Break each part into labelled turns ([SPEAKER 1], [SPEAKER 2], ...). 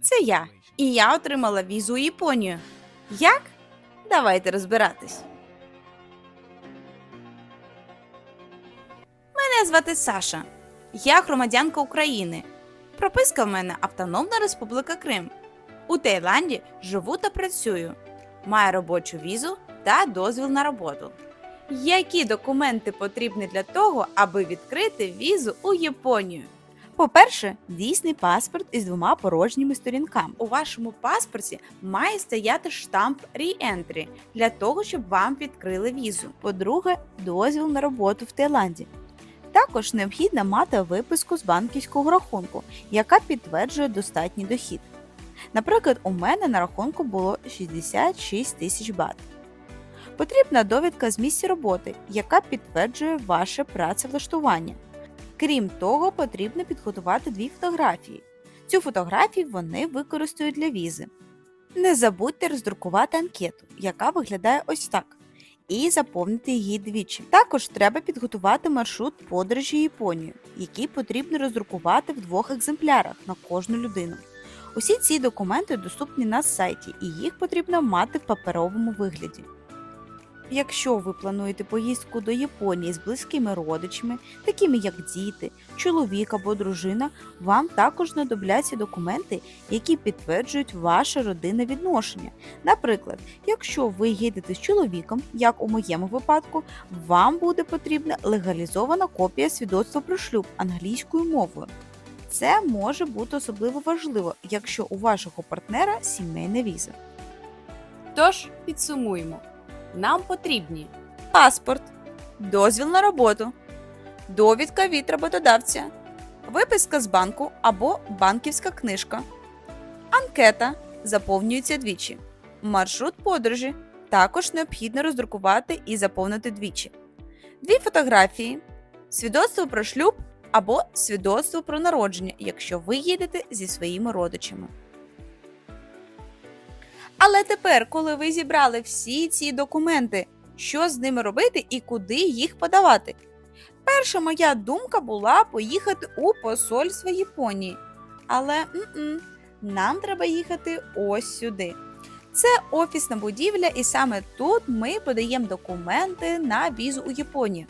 [SPEAKER 1] Це я. І я отримала візу у Японію. Як? Давайте розбиратись. Мене звати Саша. Я громадянка України. Прописка в мене Автономна Республіка Крим. У Таїланді живу та працюю. Маю робочу візу та дозвіл на роботу. Які документи потрібні для того, аби відкрити візу у Японію? По-перше, дійсний паспорт із двома порожніми сторінками. У вашому паспорті має стояти штамп Re-Entry для того, щоб вам відкрили візу. По-друге, дозвіл на роботу в Таїланді. Також необхідно мати виписку з банківського рахунку, яка підтверджує достатній дохід. Наприклад, у мене на рахунку було 66 тисяч бат. Потрібна довідка з місця роботи, яка підтверджує ваше працевлаштування. Крім того, потрібно підготувати дві фотографії. Цю фотографію вони використають для візи. Не забудьте роздрукувати анкету, яка виглядає ось так, і заповнити її двічі. Також треба підготувати маршрут подорожі Японію, який потрібно роздрукувати в двох екземплярах на кожну людину. Усі ці документи доступні на сайті, і їх потрібно мати в паперовому вигляді. Якщо ви плануєте поїздку до Японії з близькими родичами, такими як діти, чоловік або дружина, вам також знадобляться документи, які підтверджують ваше родинне відношення. Наприклад, якщо ви їдете з чоловіком, як у моєму випадку, вам буде потрібна легалізована копія свідоцтва про шлюб англійською мовою. Це може бути особливо важливо, якщо у вашого партнера сімейна віза. Тож підсумуємо. Нам потрібні паспорт, дозвіл на роботу, довідка від роботодавця, виписка з банку або банківська книжка, анкета заповнюється двічі, маршрут подорожі також необхідно роздрукувати і заповнити двічі, дві фотографії, свідоцтво про шлюб або свідоцтво про народження, якщо ви їдете зі своїми родичами. Але тепер, коли ви зібрали всі ці документи, що з ними робити і куди їх подавати? Перша моя думка була поїхати у посольство Японії. Але м-м, нам треба їхати ось сюди. Це офісна будівля, і саме тут ми подаємо документи на візу у Японію.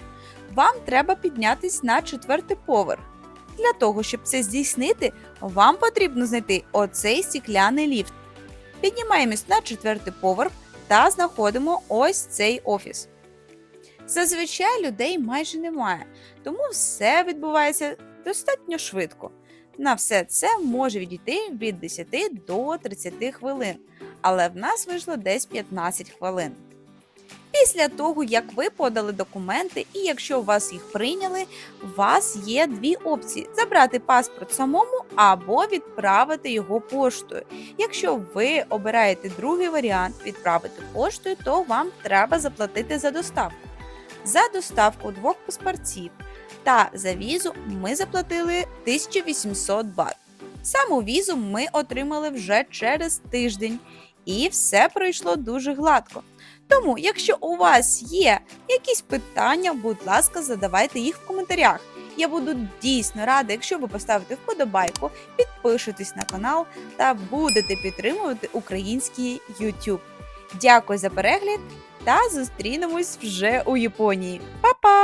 [SPEAKER 1] Вам треба піднятись на четвертий поверх. Для того, щоб це здійснити, вам потрібно знайти оцей стікляний ліфт. Піднімаємось на четвертий поверх та знаходимо ось цей офіс. Зазвичай людей майже немає, тому все відбувається достатньо швидко. На все це може відійти від 10 до 30 хвилин, але в нас вийшло десь 15 хвилин. Після того, як ви подали документи, і якщо у вас їх прийняли, у вас є дві опції: забрати паспорт самому або відправити його поштою. Якщо ви обираєте другий варіант відправити поштою, то вам треба заплатити за доставку. За доставку двох паспортів та за візу ми заплатили 1800 бат. Саму візу ми отримали вже через тиждень, і все пройшло дуже гладко. Тому, якщо у вас є якісь питання, будь ласка, задавайте їх в коментарях. Я буду дійсно рада, якщо ви поставите вподобайку, підпишетесь на канал та будете підтримувати український YouTube. Дякую за перегляд та зустрінемось вже у Японії. Па-па!